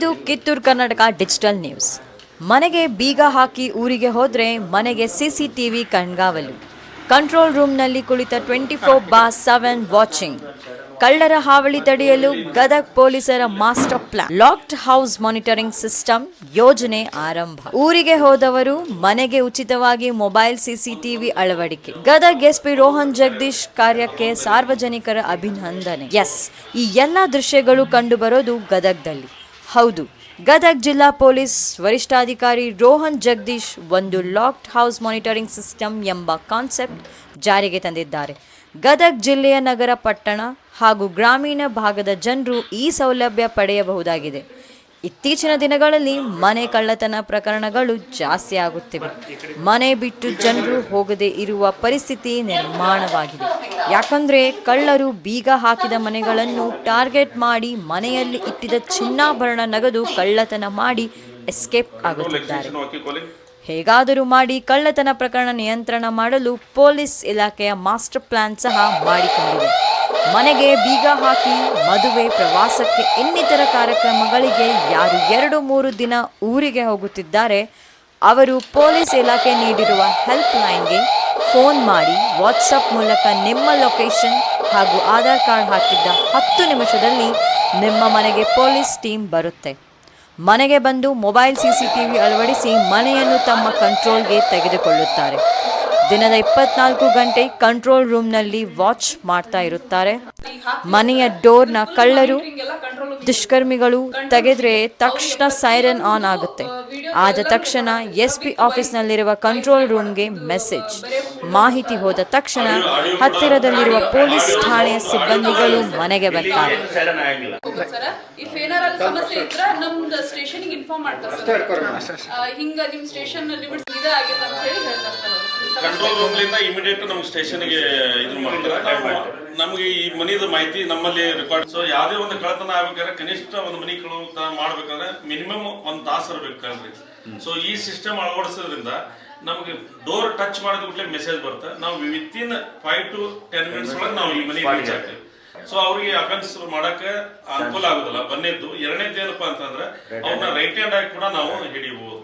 ಇದು Kittur Karnataka digital news. ಮನೆಗೆ ಬೀಗ ಹಾಕಿ ಊರಿಗೆ ಹೋದ್ರೆ ಮನೆಗೆ ಸಿಸಿಟಿವಿ ಕಣ್ಗಾವಲು. ಕಂಟ್ರೋಲ್ ರೂಮ್ನಲ್ಲಿ ಕುಳಿತ twenty four by seven watching. ಕಳ್ಳರ ಹಾವಳಿ ತಡೆಯಲು ಗದಗ್ ಪೊಲೀಸರ master plan. Locked house monitoring system ಯೋಜನೆ ಆರಂಭ. ಊರಿಗೆ ಹೋದವರು ಮನೆಗೆ ಉಚಿತವಾಗಿ ಮೊಬೈಲ್ ಸಿಸಿಟಿವಿ ಅಳವಡಿಕೆ. ಗದಗ್ ಎಸ್ಪಿ ರೋಹನ್ ಜಗದೀಶ್ ಕಾರ್ಯಕ್ಕೆ ಸಾರ್ವಜನಿಕರ ಅಭಿನಂದನೆ. ಎಸ್, ಈ ಎಲ್ಲ ದೃಶ್ಯಗಳು ಕಂಡುಬರೋದು ಗದಗ್ದಲ್ಲಿ. ಹೌದು, ಗದಗ್ ಜಿಲ್ಲಾ ಪೊಲೀಸ್ ವರಿಷ್ಠಾಧಿಕಾರಿ ರೋಹನ್ ಜಗದೀಶ್ ಒಂದು ಲಾಕ್ಡ್ ಹೌಸ್ ಮಾನಿಟರಿಂಗ್ ಸಿಸ್ಟಮ್ ಎಂಬ ಕಾನ್ಸೆಪ್ಟ್ ಜಾರಿಗೆ ತಂದಿದ್ದಾರೆ. ಗದಗ್ ಜಿಲ್ಲೆಯ ನಗರ ಪಟ್ಟಣ ಹಾಗೂ ಗ್ರಾಮೀಣ ಭಾಗದ ಜನರು ಈ ಸೌಲಭ್ಯ ಪಡೆಯಬಹುದಾಗಿದೆ. ಇತ್ತೀಚಿನ ದಿನಗಳಲ್ಲಿ ಮನೆ ಕಳ್ಳತನ ಪ್ರಕರಣಗಳು ಜಾಸ್ತಿ ಆಗುತ್ತಿವೆ. ಮನೆ ಬಿಟ್ಟು ಜನರು ಹೋಗದೆ ಇರುವ ಪರಿಸ್ಥಿತಿ ನಿರ್ಮಾಣವಾಗಿದೆ. ಯಾಕಂದ್ರೆ ಕಳ್ಳರು ಬೀಗ ಹಾಕಿದ ಮನೆಗಳನ್ನು ಟಾರ್ಗೆಟ್ ಮಾಡಿ ಮನೆಯಲ್ಲಿ ಇಟ್ಟಿದ್ದ ಚಿನ್ನಾಭರಣ ನಗದು ಕಳ್ಳತನ ಮಾಡಿ ಎಸ್ಕೇಪ್ ಆಗುತ್ತಿದ್ದಾರೆ. ಹೇಗಾದರೂ ಮಾಡಿ ಕಳ್ಳತನ ಪ್ರಕರಣ ನಿಯಂತ್ರಣ ಮಾಡಲು ಪೊಲೀಸ್ ಇಲಾಖೆಯ ಮಾಸ್ಟರ್ ಪ್ಲಾನ್ ಸಹ ಮಾಡಿಕೊಂಡಿದೆ. ಮನೆಗೆ ಬೀಗ ಹಾಕಿ ಮದುವೆ ಪ್ರವಾಸಕ್ಕೆ ಇನ್ನಿತರ ಕಾರ್ಯಕ್ರಮಗಳಿಗೆ ಯಾರು ಎರಡು ಮೂರು ದಿನ ಊರಿಗೆ ಹೋಗುತ್ತಿದ್ದಾರೆ, ಅವರು ಪೊಲೀಸ್ ಇಲಾಖೆ ನೀಡಿರುವ ಹೆಲ್ಪ್ ಲೈನ್ಗೆ ಫೋನ್ ಮಾಡಿ ವಾಟ್ಸಪ್ ಮೂಲಕ ನಿಮ್ಮ ಲೊಕೇಶನ್ ಹಾಗೂ ಆಧಾರ್ ಕಾರ್ಡ್ ಹಾಕಿದ್ದ ಹತ್ತು ನಿಮಿಷದಲ್ಲಿ ನಿಮ್ಮ ಮನೆಗೆ ಪೊಲೀಸ್ ಟೀಮ್ ಬರುತ್ತೆ. ಮನೆಗೆ ಬಂದು ಮೊಬೈಲ್ ಸಿಸಿಟಿವಿ ಅಳವಡಿಸಿ ಮನೆಯನ್ನು ತಮ್ಮ ಕಂಟ್ರೋಲ್ಗೆ ತೆಗೆದುಕೊಳ್ಳುತ್ತಾರೆ. ದಿನದ ಇಪ್ಪತ್ನಾಲ್ಕು ಗಂಟೆ ಕಂಟ್ರೋಲ್ ರೂಮ್ನಲ್ಲಿ ವಾಚ್ ಮಾಡ್ತಾ ಇರುತ್ತಾರೆ. ಮನೆಯ ಡೋರ್ನ ಕಳ್ಳರು, ದುಷ್ಕರ್ಮಿಗಳು ತೆಗೆದ್ರೆ ತಕ್ಷಣ ಸೈರನ್ ಆನ್ ಆಗುತ್ತೆ. ಆದ ತಕ್ಷಣ ಎಸ್ ಪಿ ಆಫೀಸ್ನಲ್ಲಿರುವ ಕಂಟ್ರೋಲ್ ರೂಮ್ಗೆ ಮೆಸೇಜ್. ಮಾಹಿತಿ ಹೋದ ತಕ್ಷಣ ಹತ್ತಿರದಲ್ಲಿರುವ ಪೊಲೀಸ್ ಠಾಣೆಯ ಸಿಬ್ಬಂದಿಗಳು ಮನೆಗೆ ಬರ್ತಾರೆ. ಕಂಟ್ರೋಲ್ ರೂಮ್ಲಿಂದ ಇಮಿಡಿಯೇಟ್ ನಮ್ಗೆ ಸ್ಟೇಷನ್ಗೆ ಇದು ಮಾಡ್ತಾರೆ ನಮ್ಗೆ ಈ ಮನಿದ ಮಾಹಿತಿ ನಮ್ಮಲ್ಲಿ ರೆಕಾರ್ಡ್ ಸೊ ಯಾವ್ದೇ ಒಂದು ಕಳ್ಳತನ ಆಗ್ಬೇಕಾದ್ರೆ ಕನಿಷ್ಠ ಒಂದು ಮನಿ ಕಳ್ಳತನ ಮಾಡ್ಬೇಕಂದ್ರೆ ಮಿನಿಮಮ್ ಒಂದ್ ತಾಸು ಇರ್ಬೇಕು ಸೊ ಈ ಸಿಸ್ಟಮ್ ಅಳವಡಿಸೋದ್ರಿಂದ ನಮ್ಗೆ ಡೋರ್ ಟಚ್ ಮಾಡಿದ ಕೂಡಲೇ ಮೆಸೇಜ್ ಬರುತ್ತೆ. ನಾವು within five to ten minutes ಒಳಗೆ ನಾವು ಈ ಮನೆಗೆ ರೀಚ್ ಆಗ್ತೀವಿ. ಸೊ ಅವ್ರಿಗೆ ಅಫೆನ್ಸ್ ಮಾಡಕ್ಕೆ ಅನುಕೂಲ ಆಗುದಿಲ್ಲ. ಬನ್ನಿದ್ದು ಎರಡನೇದು ಏನಪ್ಪಾ ಅಂತಂದ್ರೆ ಅವ್ರನ್ನ ರೈಟ್ ಹ್ಯಾಂಡ್ ಆಗಿ ಕೂಡ ನಾವು ಹಿಡಿಬಹುದು